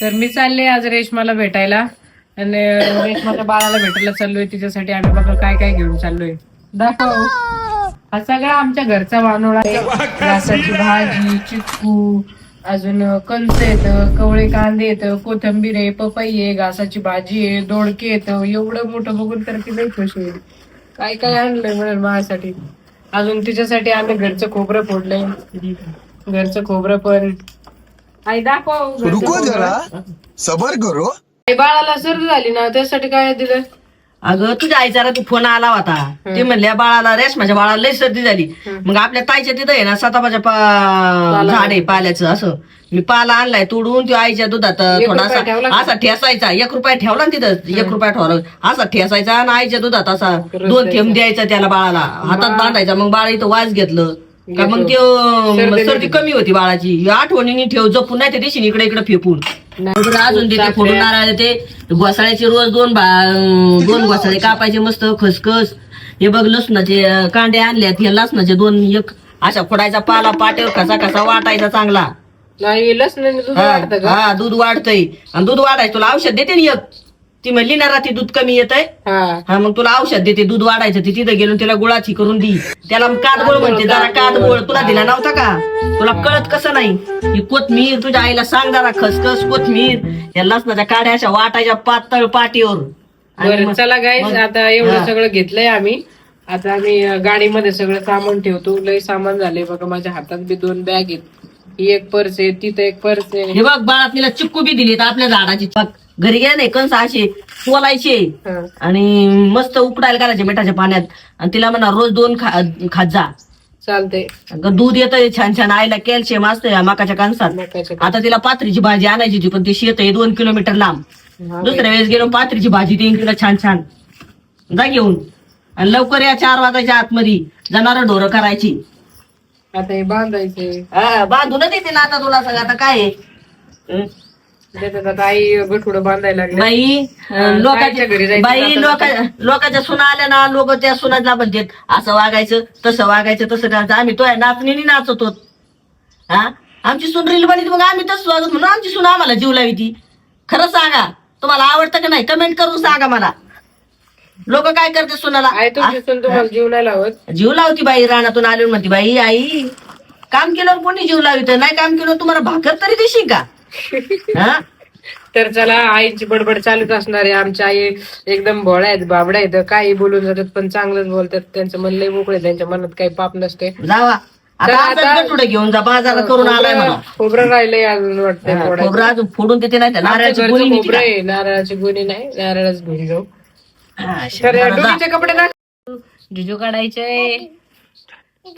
तर मी चालले आज रेशमाला भेटायला. आणि रेशमाच्या बाळाला भेटायला चाललोय. तिच्यासाठी आम्ही बघा काय काय घेऊन चाललोय. दाखव. हा सगळा आमच्या घरचा वानोळा. आहे घासाची भाजी चिक्कू अजून कंच येतं कवळे कांदे येतं कोथंबीर आहे पपई आहे घासाची भाजी आहे दोडके येतं. एवढं मोठं बघून तर ती लई खुश होईल काय काय आणलंय म्हणून माझ्यासाठी? अजून तिच्यासाठी आम्ही घरचं खोबरं फोडलंय. घरचं खोबरं पण आई दाखव रुको. जरा. सबर करो. आई बाळाला सर्दी झाली ना त्यासाठी काय दिलं? अगं तुझ्या आईचा रात्री फोन आला होता. ते म्हणल्या बाळाला रेशमाच्या बाळाला लई सर्दी झाली. मग आपल्या ताईच्या तिथं आहे ना सतापाच्या पा- झाड आहे पाल्याचं असं. मी पाला आणलाय तोडून त्यो आईच्या दुधात एक रुपया थोडासा का? असा ठेसायचा एक रुपया ठेवला ना तिथं एक रुपया ठेवला. असा ठेसायचा आणि आईच्या दुधात असा दोन थेंब द्यायचा त्याला बाळाला. हातात बांधायचा मग बाळा इथं वाज घेतलं. का मग ते सर्दी कमी होती बाळाची. आठवणीने ठेव जपून नाही ते देशील इकडे इकडे फेकून. अजून ते फोडून नारळ ते घोसाळ्याचे रोज दोन दोन घोसाळे कापायचे मस्त खसखस. हे बघ लसणाचे कांडे आणल्यात. हे लसणाचे दोन एक अशा फोडायचा पाला पाट्यावर कसा कसा वाटायचा चांगला. नाही लसणाने दूध वाढतं हा, दूध वाढतंय. आणि दूध वाढायचं तुला औषध देते ना एक. ती म्हणली ना रात्री दूध कमी येत आहे हा. हा मग तुला औषध देते दूध वाढायचं. ती तिथं गेलो तिला गुळाची करून दी. त्याला कातगोळ म्हणते जरा कातगोळ. तुला दिला नव्हता का? तुला कळत कसं नाही? ही कोथमीर तुझ्या आईला सांग जरा खसखस कोथमीर. या लसणाच्या काड्या अशा वाटायच्या पातळ पाटीवर. आणि बरं मग- चला गाईज आता एवढं सगळं घेतलंय आम्ही. आता आम्ही अं, गाडीमध्ये सगळं सामान ठेवतो. लय सामान झालंय बघा माझ्या हातात बी दोन बॅग आहेत. ही एक पर्स आहे तिथं एक पर्स आहे. हे बघ बाळात तिला चिक्कू बी दिली आपल्या झाडाची. बघ, घरी गेले नाही कंस असे सोलायचे हा. आणि मस्त उकडायला करायचे मिठाच्या पाण्यात. आणि तिला म्हणा रोज दोन खा खात जा. चालतंय. अगं दूध येतंय छान छान. आईला कॅल्शियम असतं या मकाच्या कणसात. मकाच्या आता तिला पात्रीची भाजी आणायची होती पण ती शेत आहे दोन किलोमीटर लांब. हा दुसऱ्या वेळेस गेलो पात्रीची भाजी देईन तिला छान छान. जा घेऊन. आणि लवकर या चार वाजायच्या आतमध्ये. जनावर ढोरं करायची. आता हे बांधायचे. हा, बांधूनच येते ना आता तुला सगळं. आता काय आहे? हं? त्याच्यात आता आई गठुडं बांधायला लागले बाई ताईच्या लोकांच्या घरी जायचं बाई जाताना लोका लोकांच्या सुना आल्या ना लोक त्या सुनाला म्हणतात असं वागायचं तसं वागायचं तसं करायचं. आम्ही तो नाचणीने नाचतो. हा? आमची सून रील बनली मग आम्ही तसं वागत म्हणून आमची सून आम्हाला जीव लावी ती. खरं सांगा. तुम्हाला आवडतं का नाही कमेंट करून सांगा मला. लोक काय करते सुनाला? आई तुमची सून तुम्हाला जीव नाही लावत. जीव लावती बाई रानातून आली म्हणते बाई आई काम केल्यावर कोणी जीव लावित? नाही काम केलं तुम्हाला भाकर तरी देशील का? हा? तर चला आईची बडबड चालूच असणार आहे. आमच्या आई एकदम भोळ्या आहेत बाबड्या आहेत. काही बोलून जातात पण चांगलंच बोलतात. त्यांचं मन लय मोकळे त्यांच्या मनात काही पाप नसते जावा. आता तर आता आता- गटुडं घेऊन जा बाजारात करून आलाय मला खोबरं- राहिलंय अजून वाटतंय. खोबरं अजून फोडून देते नाही तर आमच्या नारळाची घरचं गोळी खोबरं आहे नारळाची गोणी नाही नारळच घेऊन जाऊ तर कपडे ना जिजू काढायचे.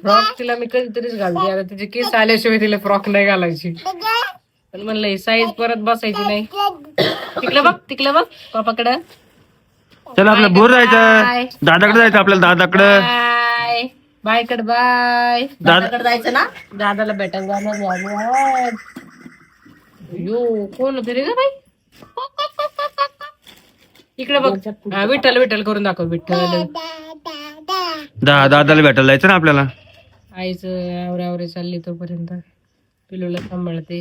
फ्रॉक तिला मी कधीतरीच घालते. आता तिचे केस आल्याशिवाय तिला फ्रॉक नाही घालायची. पण म्हणलं साईज परत बसायची नाही. तिकडे बघ तिकडे बघ पापाकडे. चला आपलं बोर जायचं. दादाकडे जायचं आपल्याला दादाकडे. बाय बाय कड बाय दादाकडे जायचं ना? दादाला भेटायला जाणार. यो कोण होते रे ग बाई? इकडे बघ. हा, विठ्ठल विठ्ठल करून दाखव विठ्ठल. दा दादाला भेटायला जायचं ना आपल्याला? आईच आवरे आवरे चालली तोपर्यंत. पिलूला सांभाळते.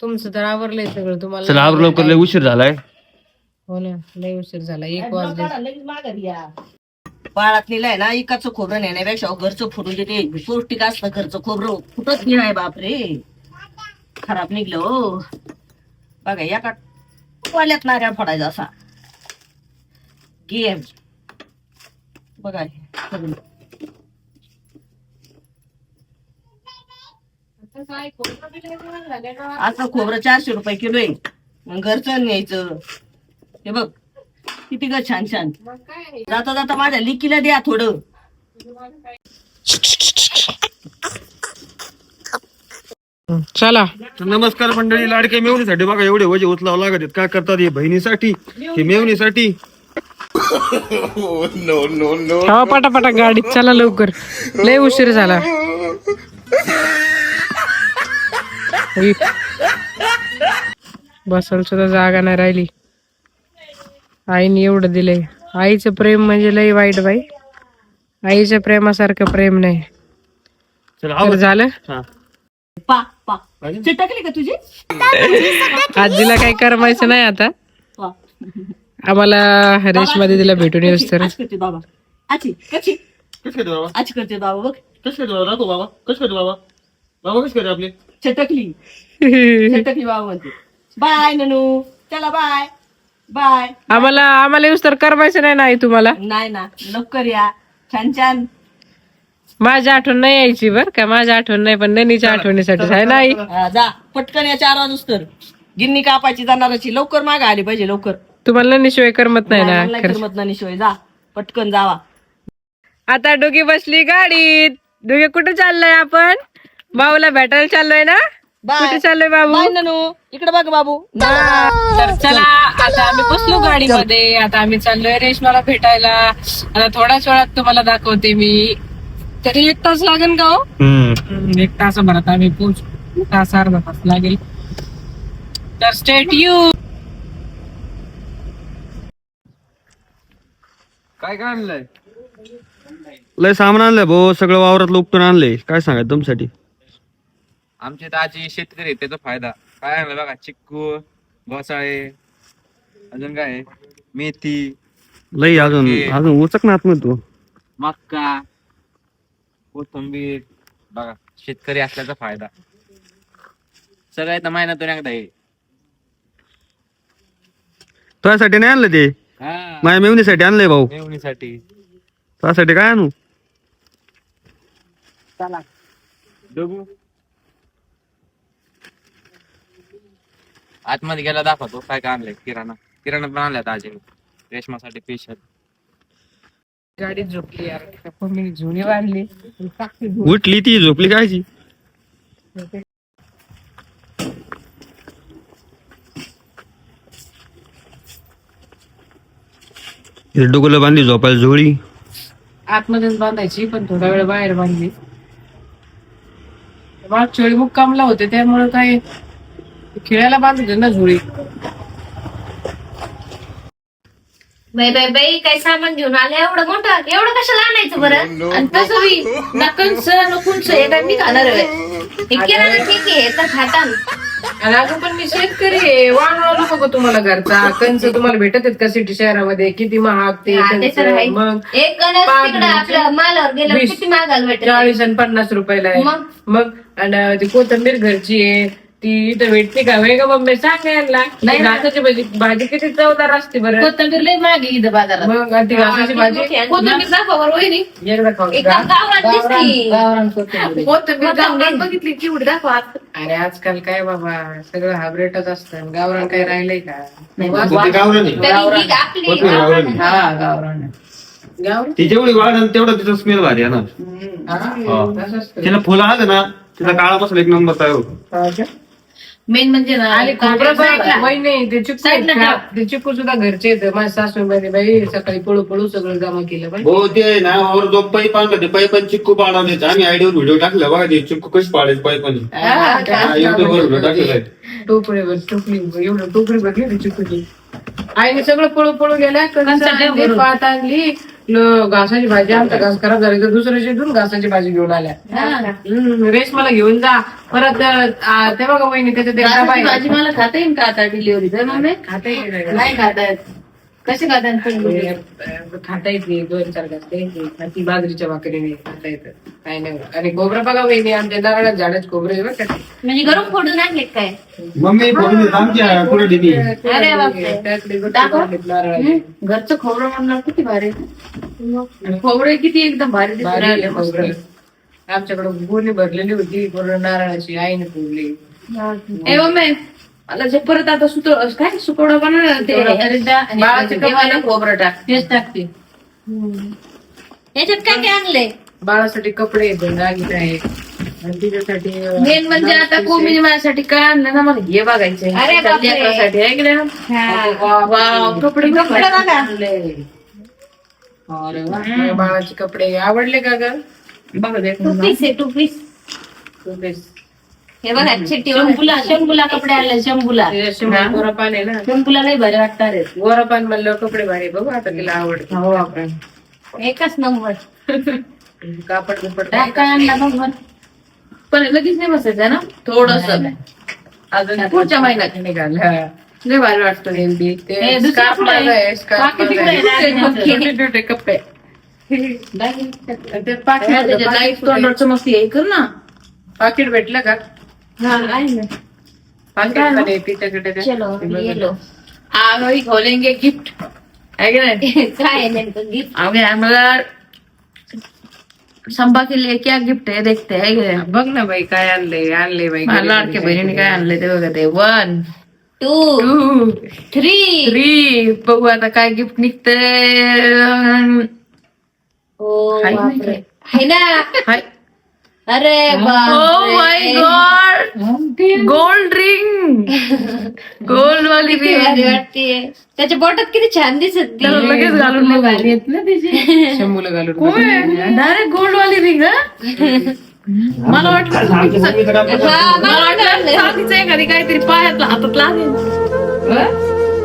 तुमचं तर आवरलंय सगळं चला तुम्हाला आवर लवकर लय उशीर झालाय. हो ना लय उशीर झाला एक वाजले. बाळात लिहिलंय ना इकाचं खोबरं नेण्यापेक्षा घरचं फोडून देते. पौष्टिक असतं घरचं खोबरं. कुठंच नाही आहे बापरे. खराब निघलं हो. बघा एका वाल्यात नाऱ्या फोडायचा असा. गेम बघा. असं खोबरं चारशे रुपये किलो आहे. मग घरचं न्यायचं. हे बघ किती ग छान छान जाता जाता माझ्या लिकीला द्या थोडं. चला. नमस्कार मंडळी लाडके मेवणीसाठी बघा एवढे वजे उचलावं लागत आहेत. काय करतात हे बहिणीसाठी? हे मेवणीसाठी? ठेवा पटापटा गाडीत चला लवकर. लय उशीर झाला. इ- बसायला सुद्धा जागा नाही राहिली. आईने एवढं दिलंय. आईचं प्रेम म्हणजे लय वाईट बाई. आईच्या प्रेमासारखं प्रेम नाही. चला तर आवर झालं? हा. पा पा. चिटकली का तुझी? आजीला काही करमायचं नाही आता. पा. आम्हाला रेशमा दिदीला भेटून येऊस तर. आजी करते बाबा. आजी कशी? कसं करते बाबा? आजी करते बाबा बघ. कसं करते बाबा? बाबा. करते बाबा? बाबा कसं करते आपले? चिटकली. चिटकली बाबा म्हणते. बाय ननू. चला बाय. बाय. आम्हाला आम्हाला येऊस तर करमायचं नाही नाही तुम्हाला? नाही ना. लवकर या. छान छान. माझी आठवण नाही यायची बर का. माझी आठवण नाही पण ननीच्या आठवणीसाठी आहे नाही. हा, जा. पटकन या चार वाजूस तर गिन्नी कापायची जाणाराची लवकर माग आली पाहिजे लवकर. तुम्हाला ननीशिवाय करमत नाही ना नाही करमत नाही शिवाय जा पटकन जावा. आता डोगी बसली गाडीत. डोगे कुठे चाललोय आपण? भाऊला भेटायला चाललोय ना? बाय. कुठे चाललोय बाबू? बाय ननू. इकडे बघ बाबू. तर चला आता आम्ही बसलो गाडीमध्ये. आता आम्ही चाललोय रेशमाला भेटायला. आता थोड्याच वेळात तुम्हाला दाखवते मी. तरी एक तास लागेल का हो? हम्म, एक तासाभरात आम्ही पोच तास अर्धा तास लागेल. तर स्टेट यू काय काय आणलंय? लय सामान आणलंय भाऊ सगळं वावरात उपटून आणलंय. काय सांगायचं तुमच्यासाठी? आमचे ताजी शेतकरी आहेत, त्याचा फायदा. काय आहे बघा चिक्कू घोसाळे अजून काय आहे? मेथी लय अजून ओके. अजून उचक ना आतमध्ये तू. मक्का. कोथंबीर बघा शेतकरी असल्याचा फायदा. सगळं येतं महिन्यातून एकदा तुझ्यासाठी नाही आणलं ते? हा. माझ्या मेवणीसाठी आणलंय भाऊ. मेवणीसाठी. तुझ्यासाठी काय आणू? बघू. आतमध्ये गेला दाखवतो काय काय आणलंय? किराणा. किराणा पण आणलाय ताजे रेशमासाठी स्पेशल गाडीत झोपली यार. मी जुनी बांधली. उठली ती झोपली कायची? डोकलं बांधली झोपायला झोळी. आतमध्येच बांधायची पण थोडा वेळ बाहेर बांधली. मागच्या वेळी मुक्कामला होते त्यामुळे काय? खेळायला बांधते ना झोळी. बाई बाई बाई काय सामान घेऊन आले एवढं मोठं? एवढं कशाला आणायचं बरं? आणि तसं बी नकंच नकुंच हे काय मी खाणार आहे हे किराणा ठीक आहे तर खाता आणि अगं पण मी शेतकरी आहे. वाढवा नको का तुम्हाला घरचा. कंच तुम्हाला भेटत आहेत का सिटी शहरामध्ये? किती महाग ते हा, ते कंच? तर आहे. मग एक गणस पाच तिकडे आपल्या मालावर गेलं वीस. किती मागायला भेटेल चाळीस आणि पन्नास रुपयाला आहे. मग? मग आणि ती कोथंबीर घरची आहे. ती इथं भेटते का? वेग मम्मी सांगायला नाही ना. घासाची भाजी भाजी किती चवदार असते बरं. कोथंबीर लई मागे इथं बाजारात. मग ती घासाची भाजी कोथंबीर दाखवा बरं वहिनी. एकदा एकदम गावरान दिसती. गावरान कोथिंबीर. कोथंबीर गावरान बघितली दाखवा अरे आजकाल काय बाबा सगळं हायब्रेटच असतं. गावरान काय राहिलंय का? तरी ही आपली गावरान आहे. हा गावरान गावरान? ती जेवढी वाढ तेवढा तिचा स्मेल भारी आहे ना. हा. तिला फुलं आलं ना तिचा काळा मसाला एक नंबर तयार होतो. हा का? मेन म्हणजे ना आणि खोबरं पण वय नाही ते चिकू साईडला आहेत का? ते चिकू सुद्धा घरचे आहेत. माझ्या सासू म्हणे बाई सकाळी पळू पळू सगळं जमा केलं बाई हो ते ना जो पाईप आणलं ते पाईपान चिक्कू पाडवले आम्ही आयडिया व्हिडिओ टाकला बघा ते चिक्कू कशी पाडायचे पाईपाने युट्यूब वर व्हिडिओ टाकलेला आहे. टोपडीवर टोपली एवढं टोपडी भरली चिकूची. आईने सगळं पळू पळू गेल्या कणसं आणली, पात आणली ल- घासाची भाजी आमचा घास खराब झाली तर दुसऱ्या शेतून घासाची भाजी घेऊन आल्या. हम्म, रेस मला घेऊन जा. परत ते बघा वहिनी त्याच्यात एक डबा गाजराची आहे. भाजी मला खाता येईल का आता डिलिव्हरी तर खाता येते नाही का? नाही खाता येत. कसे खाता? ते, खाता येते दोन चार घास आणि ती बाजरीच्या भाकरीने खाता येतं. काय नाही. आणि खोबरं बघा वहिनी आमच्या नारळात झाडात खोबरं आहे बरं का. म्हणजे गरम फोडून आणले काय? मम्मी फोडून देत आमच्या अरे बापरे. त्यातले गट्टे दाखव. काढलेत नारळाचे. हम्म, घरचं खोबरं म्हणणार किती भारी. आणि खोबरं किती एकदम भारी दिसून भारी राहिले आहे खोबरं. आमच्याकडे गोणी भरलेली होती पूर्ण नारळाची आईने फोडली. ए मम्मी मला जे परत आता सुतो काय सुकवडा बनवणार ते? बाळाचे कपडे. खोबरं टाक. तेच टाकते. याच्यात काय काय आणले बाळासाठी कपडे आहेत दागिने आहेत. आणि तिच्यासाठी अं, मेन म्हणजे आता कोमिनी माझ्यासाठी काय आणलं ना मला? हे बघायचंय अरे बापरे. लेकरासाठी आहे की नाही? वाव, कपडे कपडे बघा. आणले. अरे वा. बाळाचे कपडे आवडले का ग? बघा दे. टू पीस आहे टू पीस. हे बघा चिट्टी शंभूला शंभूला कपडे आणले शंभूला. ते शंभर गोरा पान आहे ना? शंभूला लई भारी वाटणार आहे गोरा पान म्हणलं कपडे भारी बघू आता तिला आवडत हो आपण एकच नंबर. कापड बिपड काय काय आणला बघ बरं. पण लगेच नाही बसायचं ना? थोडस. अजून पुढच्या महिन्यात. निघाल. हा. लय भारी वाटतं हे दुसरं कुठं आहे? बाकी तिकडे आहे ना, छोटे छोटे कप्पे. ते पाकिट तोंडाचं मस्त हे कर ना. पाकिट भेटलं का? पाकिट पण आहे तिच्याकडे ते. चलो ये लो आम्ही खोलेंगे गिफ्ट. आहे की नाही? काय आहे नेमकं गिफ्ट? आम्ही आम्हाला संभा के लिए क्या गिफ्ट है देखते है? बघ ना बाई काय आणलंय आणले बाई मला लाडक्या बहिणीने काय आणलंय ते बघा ते. वन टू थ्री थ्री बघू आता काय गिफ्ट निघतंय. हाय ना. हाय. अरे ओ my God gold ring gold वाली किती रिंग भारी वाटते त्याच्या बोटात किती छान दिसत ती. त्याला लगेच घालून बघू. भारी आहेत ना त्याचे शंभूला घालून डायरेक्ट गोल्ड वाली रिंग मला वाटलं हा, मला वाटलं. चांदीचं एखादी काहीतरी पायात हातात लागेल.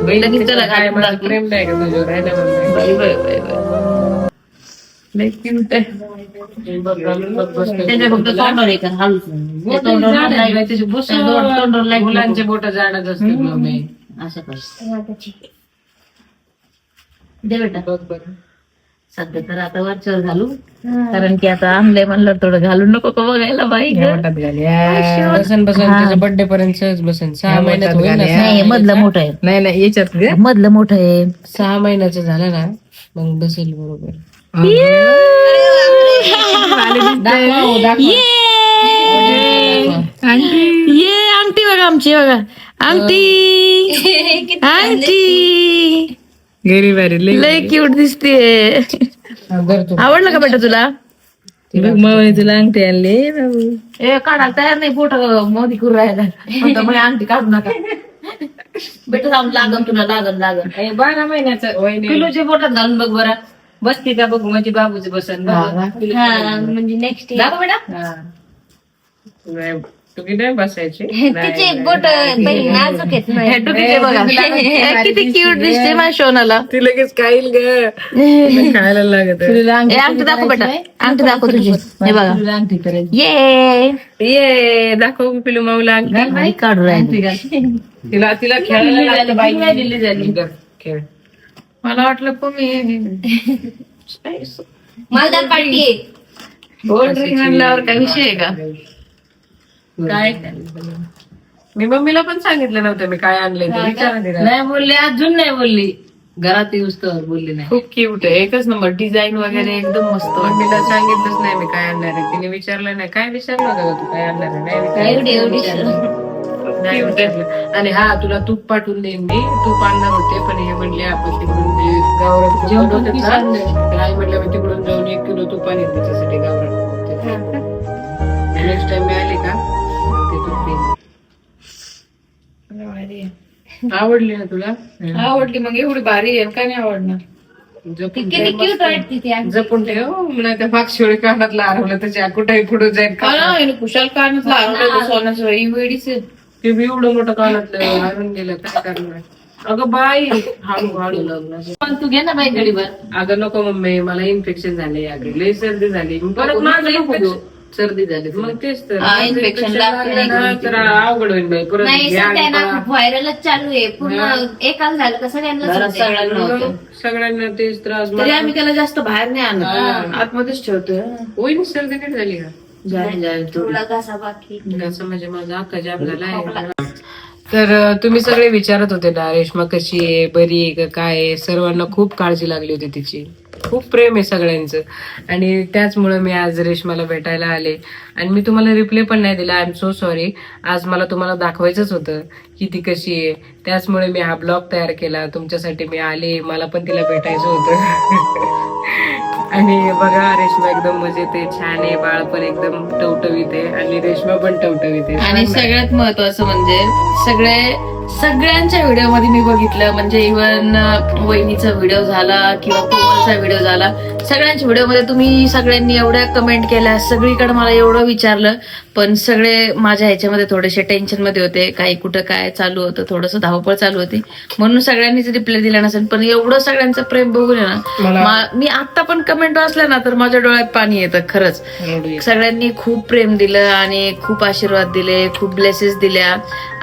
बाई लगेच त्याला काय मला. प्रेम नाही का तुझ्यावर? आहे ना मम्मी? बाई, बाई, बाई, बाई. मुलांचे बोट जाणत असतात मम्मी असं. दे बेटा सध्या तर आता वरच्यावर घालू कारण की आता आणलंय म्हणलं थोडं घालून नको का बघायला बाई. बसन बसन बर्थडे पर्यंत सहज बसन सहा महिन्यात नाही मधलं मोठं आहे नाही नाही याच्यात मधलं मोठं आहे सहा महिन्याचं झालं ना मग बसेल बरोबर. ये. अंगठी बघा आमची बघा. अंगठी अंगठी very late. लय क्यूट दिसते हा. आवडलं का बेटा तुला? तुला अंगठी आणली ए काढायला तयार नाही पोट मोदी करू राहिला. अंगठी काढू नका. बेटा जाऊन लागन तुला लागन लागन. बारा महिन्याचं किलोच्या पोटात घालून बघ बरं. बसते का बघू म्हणजे बाबूचे बसन हा म्हणजे नेक्स्ट दाखव बेटा नाही, तू किती बसायची? तिचे बोट नाजूक आहेत ना. हे डुकीचे बघा. किती क्यूट दिसते माझ्या शोनाला. ती लगेच खाईल ग. खायला लागत. ए अंगठी दाखव बेटा अंगठी दाखव तुझी. हे बघा. ये. ये दाखव पिलू माऊला अंगठी. काढू राहिली. तिला तिला खेळायला लागतं बाई. खेळ. मला वाटलं तुम्ही मालदार पार्टी आहे. गोल्ड रिंग आणल्यावर काय विषय आहे का? काय मी मम्मीला पण सांगितलं नव्हतं मी काय तिला. नाही बोलली अजून नाही बोलली. घरात येऊस तर बोलली नाही. खूप क्यूट आहे. एकच नंबर डिझाईन वगैरे एकदम मस्त मम्मीला सांगितलंच नाही मी काय आणणार आहे. तिने विचारलं नाही. काय विचारलं होतं का तू? काय आणणार आहे? नाही विचारलं. एवढी एवढी नाही विचारलं. आणि हा तुला तूप पाठवून देईन मी. तूप आणणार होते पण हे म्हणले आपण तिकडून ते गावरात ना, तर आई म्हटलं मी तिकडून जाऊन एक किलो तूप आणेन त्याच्यासाठी गावरात नेक्स्ट टाइम मी आले का ते तूप देईन. आवडली ना तुला? आवडली मग एवढी भारी आहे काय नाही आवडणार. जपून ठेव नाही मागशिवळी कानातला हरवलं त्याच्या कुठेही पुढे जाईल का? कुशाल कानात लागलं सोन्याचं ही वेडीच आहे. ते बी एवढं मोठं कानातलं हरून गेलं काय करणार? अगं बाई हळू हळू पण तू घे ना बाई गडीवर अगं नको मम्मी मला इन्फेक्शन झाले अगं लई सर्दी झाली. परत माझं सर्दी झाली. मग तेच तर. हा, माझं infection infection लागलं लागलं ना, तर अवघड होईल बाई. परत नाही घ्या सध्या ना आणि खूप व्हायरलच चालू आहे. पूर्ण एकाच झालं का सगळ्यांनाच घरात होतंय. सगळ्यांना. सगळ्यांना तेच त्रास. तरी आम्ही त्याला जास्त बाहेर नाही आणत. आतमध्येच ठेवतोय. होईल सर्दी नीट झाली का? जाय जाय तू. थोडा घासा बाकी. असं म्हणजे माझा अख्खा जाम झालाय तर अं, तुम्ही सगळे विचारत होते ना रेश्मा कशी आहे बरी आहे का काय आहे? सर्वांना खूप काळजी लागली होती तिची. खूप प्रेम आहे सगळ्यांचं. आणि त्याचमुळे मी आज रेशमाला भेटायला आले. आणि मी तुम्हाला रिप्लाय पण नाही दिला. आय एम सो सॉरी आज मला तुम्हाला दाखवायचंच होतं की ती कशी आहे. त्याचमुळे मी हा ब्लॉग तयार केला. तुमच्यासाठी मी आले. मला पण तिला भेटायचं होतं. आणि बघा रेशमा एकदम मजेत आहे. छान आहे. बाळ पण एकदम टवटवीत आहे. आणि रेशमा पण टवटवीत आहे. आणि सगळ्यात महत्वाचं म्हणजे सगळे सगळ्यांच्या व्हिडिओमध्ये मी बघितलं म्हणजे इवन वहिनीचा व्हिडिओ झाला किंवा कोमलचा व्हिडिओ झाला सगळ्यांच्या व्हिडिओमध्ये तुम्ही सगळ्यांनी एवढ्या कमेंट केल्या सगळीकडे मला एवढं विचारलं पण सगळे माझ्या ह्याच्यामध्ये थोडेसे टेन्शनमध्ये होते काही कुठं काय चालू होतं थोडंसं धावपळ चालू होती. म्हणून सगळ्यांनीच रिप्लाय दिला नसेल पण एवढं सगळ्यांचं प्रेम बघून ना मा- आता पण कमेंट वाचल्या ना तर माझ्या डोळ्यात पाणी येतं खरंच. सगळ्यांनी खूप प्रेम दिलं आणि खूप आशीर्वाद दिले खूप ब्लेसेस दिल्या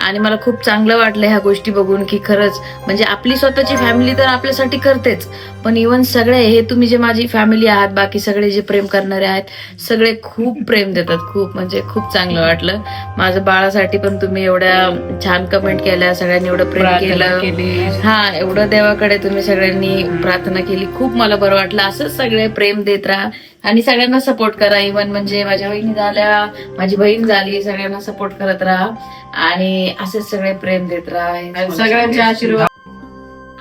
आणि मला खूप चांगलं वाटलं ह्या गोष्टी बघून की खरंच म्हणजे आपली स्वतःची फॅमिली तर आपल्यासाठी करतेच. पण इवन सगळे हे तुम्ही जे माझी फॅमिली आहात बाकी सगळे जे प्रेम करणारे आहेत सगळे खूप प्रेम देतात खूप. म्हणजे खूप चांगलं वाटलं. माझ्या बाळासाठी पण तुम्ही एवढ्या छान कमेंट केल्या सगळ्यांनी एवढं प्रेम केलं. हा एवढं देवाकडे तुम्ही सगळ्यांनी प्रार्थना केली. खूप मला बरं वाटलं. असंच सगळे प्रेम देत राहा. आणि सगळ्यांना सपोर्ट करा. इवन म्हणजे माझ्या बहिणी झाल्या माझी बहीण झाली सगळ्यांना सपोर्ट करत राहा. आणि असेच सगळे प्रेम देत राहा. सगळ्यांचे आशीर्वाद.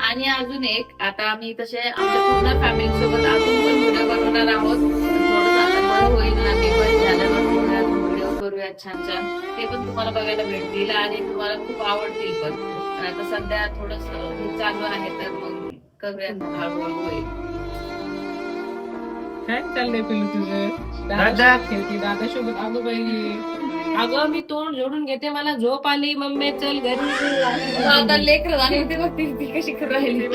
आणि अजून एक आता आम्ही तसे आमच्या पूर्ण फॅमिली सोबत अजून पण व्हिडिओ बनवणार आहोत. थोडस आता बरं होईल आम्ही पण झाल्यावर व्हिडिओ करूया छान छान ते पण तुम्हाला बघायला भेटतील आणि तुम्हाला खूप आवडतील पण. पण आता सध्या थोडस चालू आहे तर मग करूया हळूहळू होईल. काय चाललंय पिलू तुझं? दादा खेळती दादा सोबत अगं बाई अगं मी तोंड जोडून घेते मला झोप आली. मम्मी चल घरी आता लेकर झाली होती बघ ती ती कशी करू राहिली.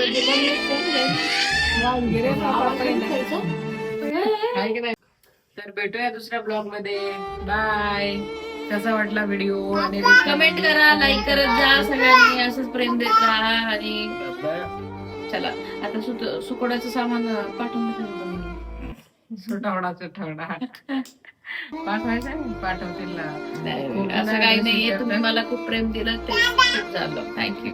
आहे की नाही? तर भेटूया दुसऱ्या ब्लॉगमध्ये बाय. कसा वाटला व्हिडिओ? आणि कमेंट करा लाईक करत जा सगळ्यांनी. असंच प्रेम देत राहा आणि चला. आता सुत- सुकोड्याचं सामान पाठवून द्या. सुटावडाचं ठवडा पाठवायचं? पाठवतील ना. असं काही नाहीये. तुम्ही मला खूप प्रेम दिलं ते झालं थँक्यू